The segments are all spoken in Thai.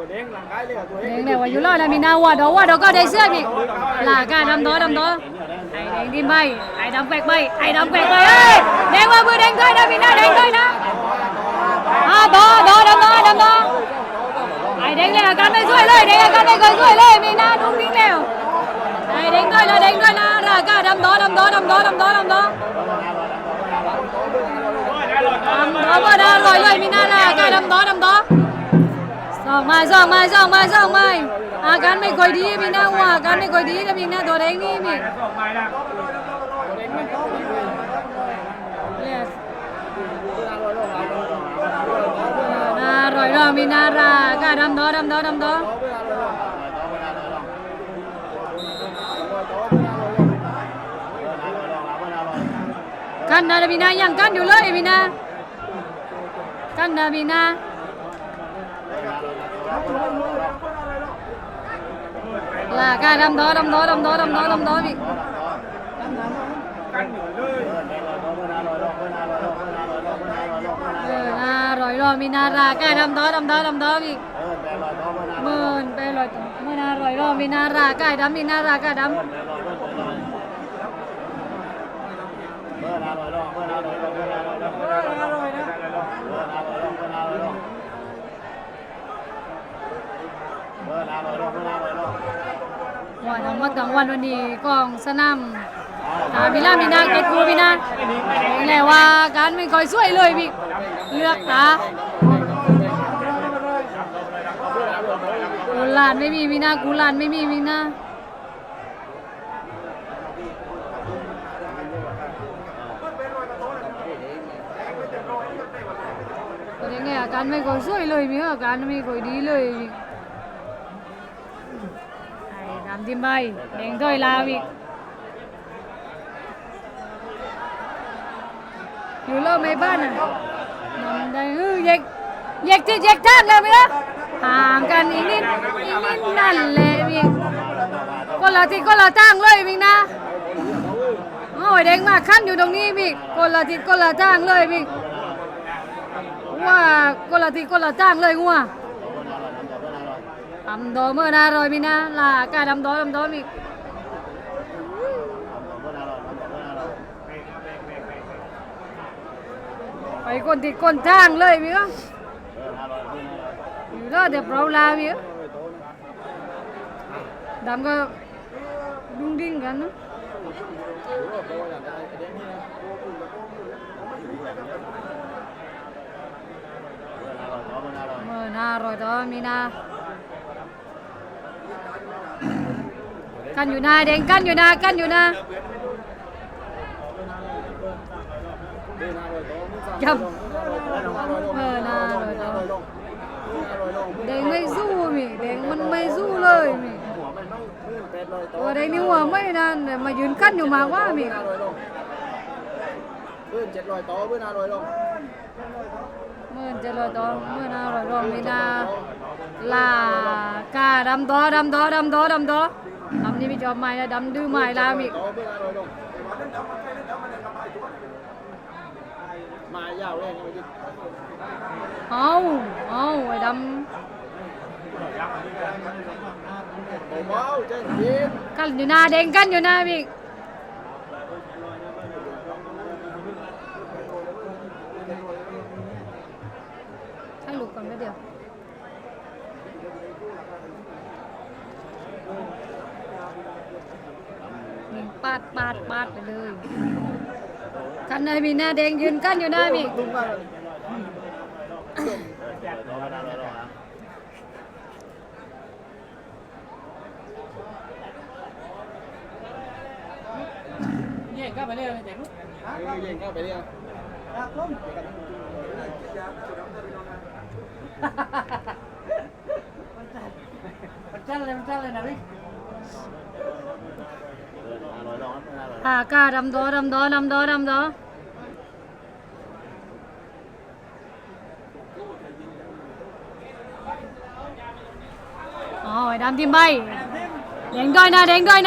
ตัวเด้งหลังกายเลยตัวเด้งเลยว่าอยู่รอดแล้วมีนาวัวดอกวัวดอกก็ได้เสื้อพี่ลากาดำดอดำดอไอ้แดงที่ใบไอ้ดำแปลกใบไอ้ดำแปลกใบเอ้ยแดงว่ามือ แดงด้วยนะมีนาแดงด้วยนะอ่าดอดอดำดอดำดอไอ้แดงเลยอาการไม่ช่วยเลยแดงอาการไม่เคยช่วยเลยมีนาดุ้งดิ้งแล้วไอ้แดงด้วยนะแดงด้วยนะลากาดำดอดำดอดำดอดำดอดำดอดำดอบ่ได้ลอยเลยมีนาลากาดำดอดำดอสองไม้สองไม้สองไม้สองไม้อา การไม่ค่อยดีมีนว่าอาการไม่ค่อยดีแล้วมีนาตัวแดงนี่มีสองไม้นะ Yes นามีนาลากาดำดอดำดอดำดอกันามีนายังกันอยู่เลยมีนากันนามีนา là cái đâm đó đâm đó đâm đó đâm đó đâm đó bị กันอยู่เลย ờ, na rồi rồi mình na ra cái đâm đó đâm đó đâm đó bị mơn bê rồi mơn na rồi rồi mình na ra cái đâm mình na ra cái đâm ngoài đồng mất đồng quan luôn đi còn sân năm à mình làm mình đang kết cú mình đang này ว่าการไม่ค่อยสวยเลยพี่เลือกตากูหลานไม่มีมีนากูลานไม่มีมีนาก็ยังไงอาการไม่ค่อยสวยเลยพี่อาการไม่ค่อยดีเลยพี่ไอ้ดำ ทิมใบแดงถ้อยลาพี่อยู่เริ่มไม่บ้านอะมันได้เออแยกแยกที่แยกท่างเลยไหมล่ะห่างกันอีกนิดอีกนิดนั่นแหละพี่คนละทิศคนละทางเลยพี่นะโอ้ยแดงมากขั้นอยู่ตรงนี้พี่คนละทิศคนละทางเลยพี่ว่าคนละทิศคนละทางเลยงัว ดำดอเมื่อนา rồi พี่นะลากาดำดอดำดอพี่ไปคนทิศคนทางเลยพี่ก็อยู่รอดเดี๋ยวเราลาพี่ก็ดำก็ดุ้งดิ้งกันนะเมื่อหน้ารอยต่อมีนา กันอยู่นาเด้งกันอยู่นากันอยู่นาจับเมื่อหน้ารอยต่อเด้งไม่สู้มีเด้งมันไม่สู้เลยมีตัวเด้งนี่หัวไม่นานแต่มายืนกันอยู่มากว่ามีเพื่อนเจ็ดร้อยโต๊ะเพื่อนห้าร้อยลงเมื่อจะรอยต่อเมื่อหน้ารอยต่อมีนาลากาดำต่อดำต่อดำต่อดำต่อ ดำนี่ไม่จอบใหม่แล้วดำดื้อใหม่ลามีโต๊ะเพื่อนห้าร้อยลงมายาวเลยเอาเอาไอ้ดำเบาใจเย็นกันอยู่หน้าเด้งกันอยู่หน้าพี่ให้ลูกก่อนแป๊บเดียวยิงปาดปาดปาดไปเลยกันเลยมีหน้าแดงยืนกันอยู่หน้าพี่ตุ้มมากแย่งก็ไปเรื่อยเจ๋งเย็นเข้าไปเรียกมันจันเลยมันจันเลยนะพี่ อากาดำดอดำดอดำดอดำดออ๋อไอ้ดำทิมใบแดงด้วยนะแดงด้วย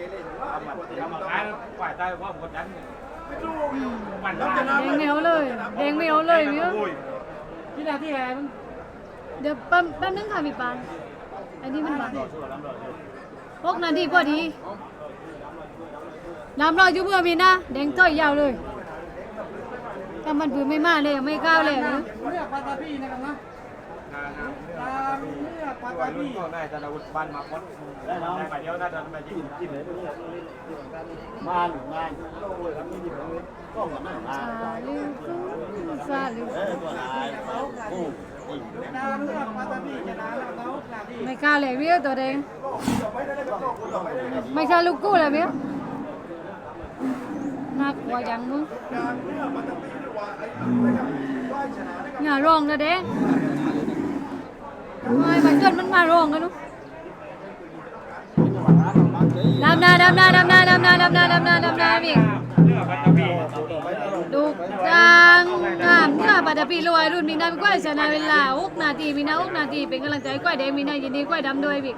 วยอืมแดงไม่เอาเลยแดงไม่เอาเลยเมียที่นาที่ไหนมึงเดี๋ยวแป๊บแป๊บนึงค่ะพี่ปานอันนี้มันบางพกนาทีพอดีน้ำรออยู่เมื่อมีนะแดงต้อยยาวเลยถ้ามันปืนไม่มาเลยไม่ก้าวเลยเนอะเลือกปาตาพี่นะครับนะ ตามเลือกปาตาพี่ได้จะอาวุธบ้านมาพดได้เนาะได้ไปเดียวน่าจะไปยิงที่ไหนตรงนี้งานงานกล้องกับแม่งานซาลือกูซาลือเออตัวนายโอ้ยตามเลือกปาตาพี่ชนะแล้วเขาหน้าที่ไม่ก้าวเลยเมียตัวแดงไม่ใช่ลูกกู้เลยเมียน่ากลัวจังมึงอย่าร้องนะเด้ง ไม่มันเกิดมันมาร้องกันลูกดำนาดำนาดำนาดำนาดำนาดำนาดำนาพี่ดูจางงามเนื้อปัตตพีลอยรุ่นมีนามีก้อยชนะเวลาอุกนาทีมีนาอุกนาทีเป็นกำลังใจก้อยแดงมีนายินดีก้อยดำด้วยพี่